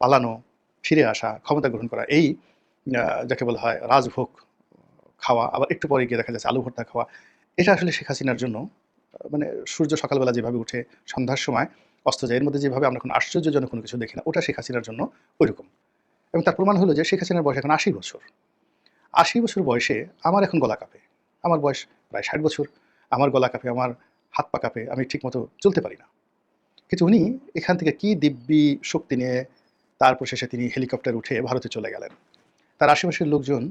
পালানো, ফিরে আসা, ক্ষমতা গ্রহণ করা, এই যাকে বলা হয় রাজভোগ খাওয়া, আবার একটু পরে গিয়ে দেখা যাচ্ছে আলু ভর্তা খাওয়া, এটা আসলে শেখ হাসিনার জন্য মানে সূর্য সকালবেলা যেভাবে উঠে সন্ধ্যার সময় অস্ত যায়, এর মধ্যে যেভাবে আমরা কোনো আশ্চর্যজনক কোনো কিছু দেখি না, ওটা শেখ হাসিনার জন্য ওইরকম। এবং তার প্রমাণ হলো যে শেখ হাসিনার বয়স এখন আশি বছর। আশি বছর বয়সে আমার এখন গলা কাঁপে। আমার বয়স প্রায় ষাট বছর। আমার গলা কাঁপে, আমার হাত পা কাঁপে, আমি ঠিকমতো চলতে পারি না। কিন্তু উনি এখান থেকে কি দিব্যি শক্তি নিয়ে তারপর শেষে তিনি হেলিকপ্টার উঠে ভারতে চলে গেলেন। তার আশেপাশের লোকজন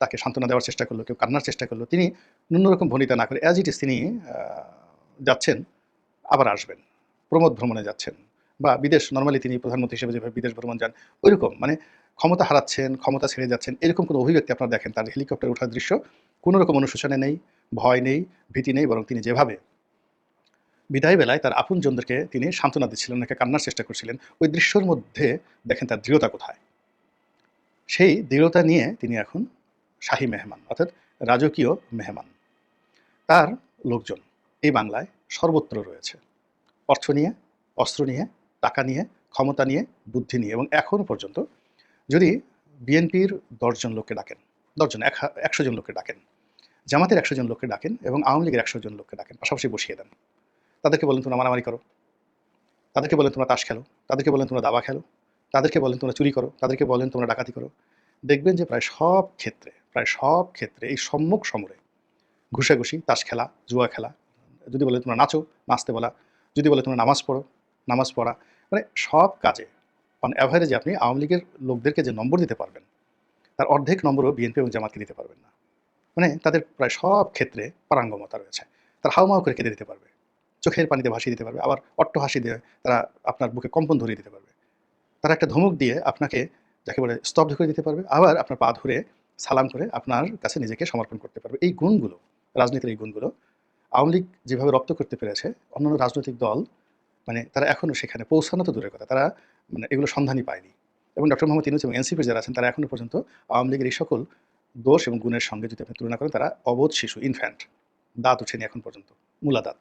তাকে সান্ত্বনা দেওয়ার চেষ্টা করল, কেউ কান্নার চেষ্টা করল। তিনি ন্যূনরকম ভনিতা না করে অ্যাজ ইট ইস তিনি যাচ্ছেন, আবার আসবেন, প্রমোদ ভ্রমণে যাচ্ছেন। বা বিদেশ নর্মালি তিনি প্রধানমন্ত্রী হিসেবে যেভাবে বিদেশ ভ্রমণ যান, ওইরকম মানে ক্ষমতা হারাচ্ছেন, ক্ষমতা ছেড়ে যাচ্ছেন, এরকম কোনো অভিব্যক্তি আপনারা দেখেন। তার হেলিকপ্টার ওঠার দৃশ্য কোনো রকম অনুশোচনে নেই, ভয় নেই, ভীতি নেই, বরং তিনি যেভাবে বিদায় বেলায় তার আপনজনদেরকে তিনি সান্ত্বনা দিচ্ছিলেন, ওনাকে কান্নার চেষ্টা করছিলেন। ওই দৃশ্যর মধ্যে দেখেন তার দৃঢ়তা কোথায়। সেই দৃঢ়তা নিয়ে তিনি এখন শাহী মেহমান, অর্থাৎ রাজকীয় মেহমান। তার লোকজন এই বাংলায় সর্বত্র রয়েছে। অর্থ নিয়ে, অস্ত্র নিয়ে, টাকা নিয়ে, ক্ষমতা নিয়ে, বুদ্ধি নিয়ে এবং এখনও পর্যন্ত যদি বিএনপির দশজন লোককে ডাকেন, দশজন এক একশো জন লোককে ডাকেন, জামাতের একশো জন লোককে ডাকেন এবং আওয়ামী লীগের একশো জন লোককে ডাকেন, পাশাপাশি বসিয়ে দেন তাদেরকে বলেন তোমরা মারামারি করো। তাদেরকে বলেন তোমরা তাস খেলো। তাদেরকে বলেন তোমরা দাবা খেলো। তাদেরকে বলেন তোমরা চুরি করো। তাদেরকে বলেন তোমরা ডাকাতি করো। দেখবেন যে প্রায় সব ক্ষেত্রে, প্রায় সব ক্ষেত্রে এই সম্মুখ সমরে ঘুষাঘুষি, তাস খেলা, জুয়া খেলা, যদি বলে তোমরা নাচো, নাচতে বলা, যদি বলে তোমরা নামাজ পড়ো, নামাজ পড়া মানে সব কাজে অন অ্যাভারেজে আপনি আওয়ামী লীগের লোকদেরকে যে নম্বর দিতে পারবেন, তার অর্ধেক নম্বরও বিএনপি এবং জামাতকে দিতে পারবেন না। মানে তাদের প্রায় সব ক্ষেত্রে পারাঙ্গমতা রয়েছে। তার হাউমাউ করে কেঁদে দিতে পারবে। চোখের পানিতে ভাসিয়ে দিতে পারবে, আবার অট্ট হাসি দিয়ে তারা আপনার বুকে কম্পন ধরিয়ে দিতে পারবে। তারা একটা ধমক দিয়ে আপনাকে, যাকে বলে স্তব্ধ করে দিতে পারবে, আবার আপনার পা ধরে সালাম করে আপনার কাছে নিজেকে সমর্পণ করতে পারবে। এই গুণগুলো, রাজনীতির এই গুণগুলো, আওয়ামী লীগ যেভাবে রপ্ত করতে পেরেছে, অন্যান্য রাজনৈতিক দল মানে তারা এখনও সেখানে পৌঁছানো তো দূরের কথা, তারা মানে এগুলো সন্ধানই পায়নি। এবং ডক্টর মোহাম্মদ ইনুস এবং এনসিপির যারা আছেন, তারা এখনও পর্যন্ত আওয়ামী লীগের এই সকল দোষ এবং গুণের সঙ্গে যদি আপনি তুলনা করেন, তারা অবোধ শিশু ইনফ্যান্ট দাঁত উঠেনি এখন পর্যন্ত মূলা দাঁত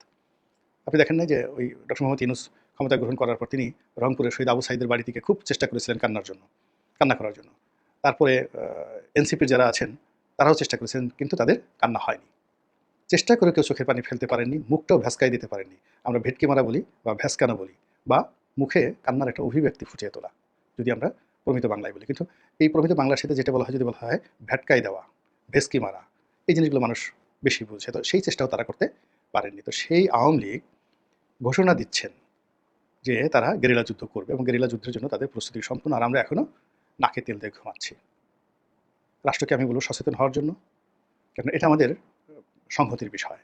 আপনি দেখেন না যে ওই ডক্টর মোহাম্মদ ইনুস ক্ষমতা গ্রহণ করার পর তিনি রংপুরের শহীদ আবু সাইদের বাড়ি থেকে খুব চেষ্টা করেছিলেন কান্নার জন্য, কান্না করার জন্য। তারপরে এনসিপির যারা আছেন, তারাও চেষ্টা করেছেন, কিন্তু তাদের কান্না হয়নি। চেষ্টা করে কেউ চোখের পানি ফেলতে পারেননি, মুখটাও ভ্যাসকাই দিতে পারেননি। আমরা ভেটকি মারা বলি বা ভ্যাসকানো বলি বা মুখে কান্নার একটা অভিব্যক্তি ফুটিয়ে তোলা, যদি আমরা প্রমিত বাংলায় বলি। কিন্তু এই প্রমিত বাংলার সাথে যেটা বলা হয়, যদি বলা হয় ভ্যাটকাই দেওয়া, ভেসকি মারা, এই জিনিসগুলো মানুষ বেশি বুঝে। তো সেই চেষ্টাও তারা করতে পারেননি। তো সেই আওয়ামী লীগ ঘোষণা দিচ্ছেন যে তারা গেরিলা যুদ্ধ করবে এবং গেরিলা যুদ্ধের জন্য তাদের প্রস্তুতি সম্পূর্ণ আর আমরা এখনও নাকে তেল দিয়ে ঘুমাচ্ছি। রাষ্ট্রকে আমি বলব সচেতন হওয়ার জন্য কেন এটা আমাদের সংহতির বিষয়।